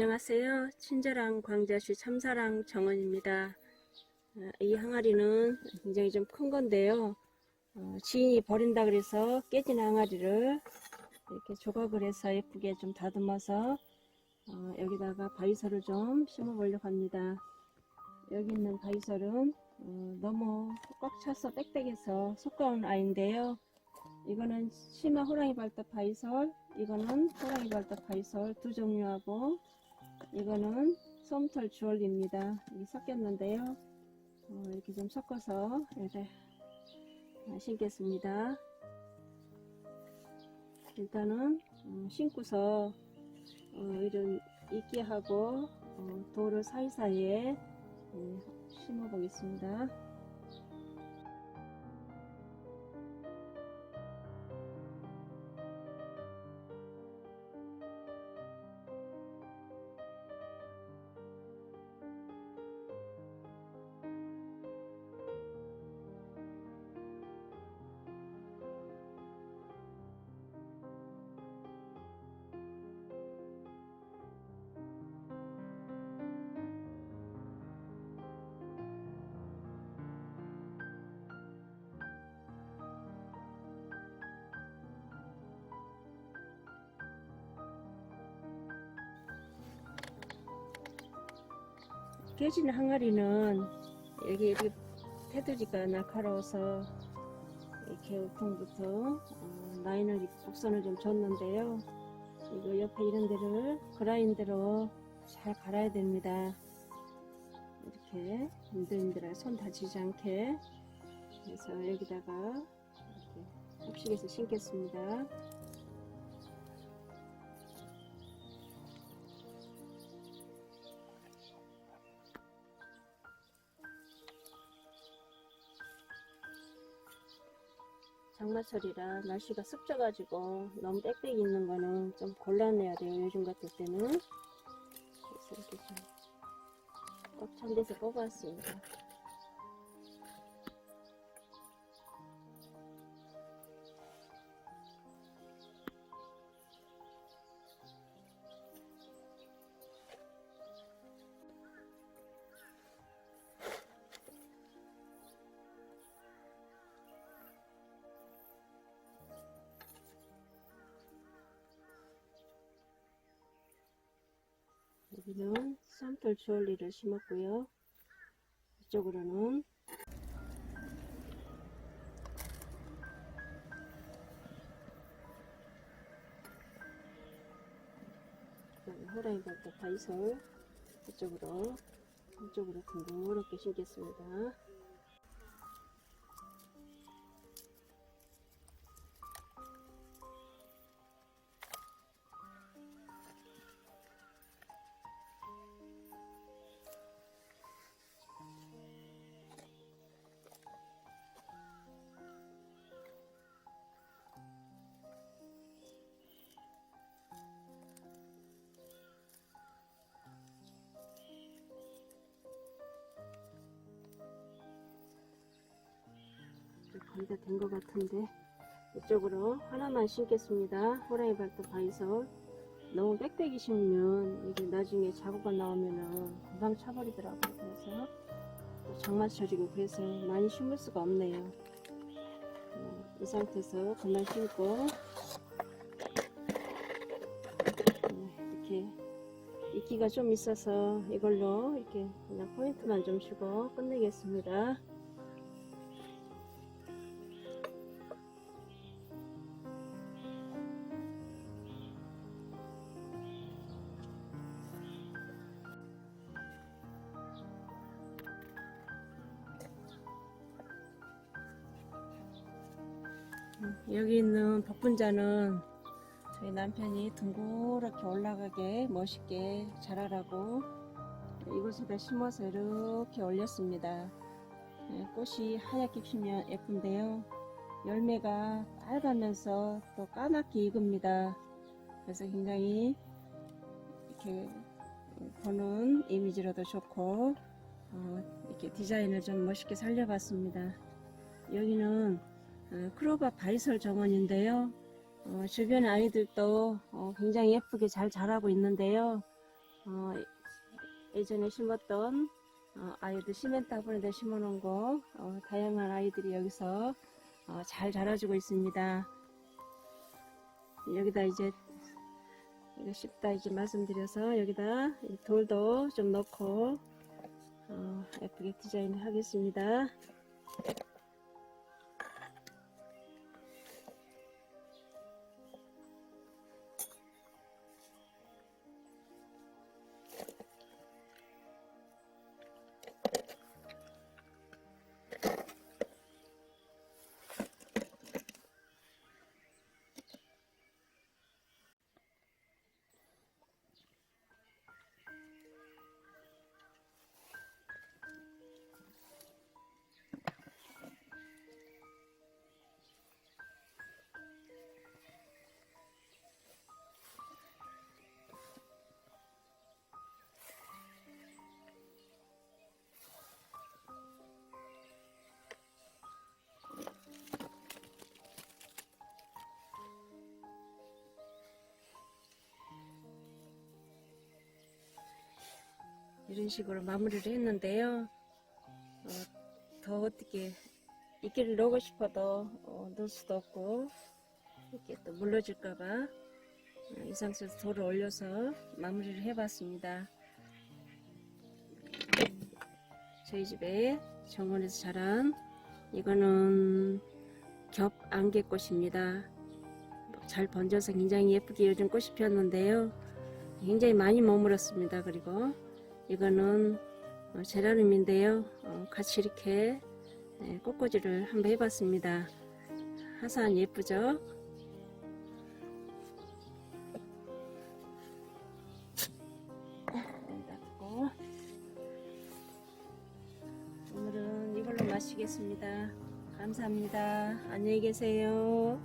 안녕하세요. 친절한 광자시 참사랑 정원입니다. 어, 이 항아리는 굉장히 좀 큰 건데요. 어, 지인이 버린다 그래서 깨진 항아리를 이렇게 조각을 해서 예쁘게 좀 다듬어서 어, 여기다가 바위설을 좀 심어 보려고 합니다. 여기 있는 바위설은 어, 너무 꽉 차서 빽빽해서 속가운 아이인데요. 이거는 심화 호랑이 발톱 바위설, 이거는 호랑이 발톱 바위설 두 종류하고 이거는 솜털 주얼리입니다. 이게 섞였는데요. 어, 이렇게 좀 섞어서 이렇게 심겠습니다. 일단은 어, 심고서 어, 이런 이끼하고 어, 돌을 사이사이에 예, 심어 보겠습니다. 깨진 항아리는 여기 이렇게 테두리가 날카로워서 이렇게 우통부터 어, 라인을 곡선을 좀 줬는데요. 이거 옆에 이런 데를 그라인대로 잘 갈아야 됩니다. 이렇게 힘들힘들하게 손 다치지 않게 그래서 여기다가 이렇게 흡식해서 심겠습니다. 장마철이라 날씨가 습져가지고 너무 빽빽이 있는 거는 좀 골라내야 돼요. 요즘 같을 때는. 이렇게 좀 꽉찬 데서 뽑아왔습니다. 여기는 쌈털 주얼리를 심었고요. 이쪽으로는 호랑이 발톱 바이솔 이쪽으로 이쪽으로 둥그렇게 심겠습니다. 다된것 같은데 이쪽으로 하나만 심겠습니다. 호랑이 발톱 바이솔 너무 빽빽이 심으면 이게 나중에 자구가 나오면은 금방 차버리더라고요. 그래서 장마철이고 그래서 많이 심을 수가 없네요. 어, 이 상태에서 그만 심고 음, 이렇게 이끼가 좀 있어서 이걸로 이렇게 그냥 포인트만 좀 주고 끝내겠습니다. 여기 있는 복분자는 저희 남편이 둥그렇게 올라가게 멋있게 자라라고 이곳에다 심어서 이렇게 올렸습니다. 네, 꽃이 하얗게 피면 예쁜데요. 열매가 빨가면서 또 까맣게 익습니다. 그래서 굉장히 이렇게 보는 이미지로도 좋고 어, 이렇게 디자인을 좀 멋있게 살려봤습니다. 여기는 어, 크로바 바이설 정원인데요. 어, 주변 아이들도 어, 굉장히 예쁘게 잘 자라고 있는데요. 어, 예전에 심었던 어, 아이들 시멘트 화분에다 심어놓은 거 어, 다양한 아이들이 여기서 어, 잘 자라주고 있습니다. 여기다 이제 이거 쉽다 이제 말씀드려서 여기다 이 돌도 좀 넣고 어, 예쁘게 디자인을 하겠습니다. 이런 식으로 마무리를 했는데요. 어, 더 어떻게 이끼를 넣고 싶어도 어, 넣을 수도 없고 이렇게 또 물러질까봐 어, 이 상태에서 돌을 올려서 마무리를 해봤습니다. 저희 집에 정원에서 자란 이거는 겹 안개꽃입니다. 잘 번져서 굉장히 예쁘게 요즘 꽃이 피었는데요. 굉장히 많이 머물었습니다. 그리고 이거는 어, 제라늄인데요. 어, 같이 이렇게 네, 꽃꽂이를 한번 해봤습니다. 화사한 예쁘죠? 닫고 오늘은 이걸로 마시겠습니다. 감사합니다. 안녕히 계세요.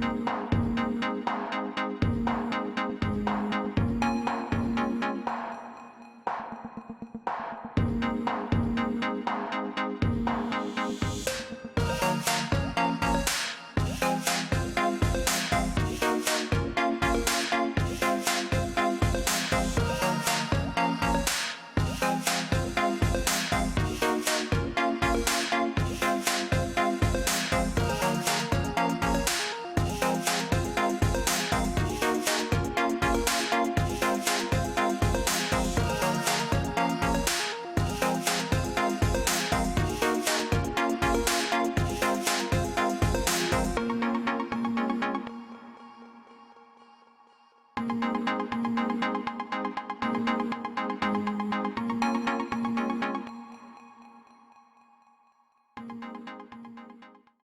you.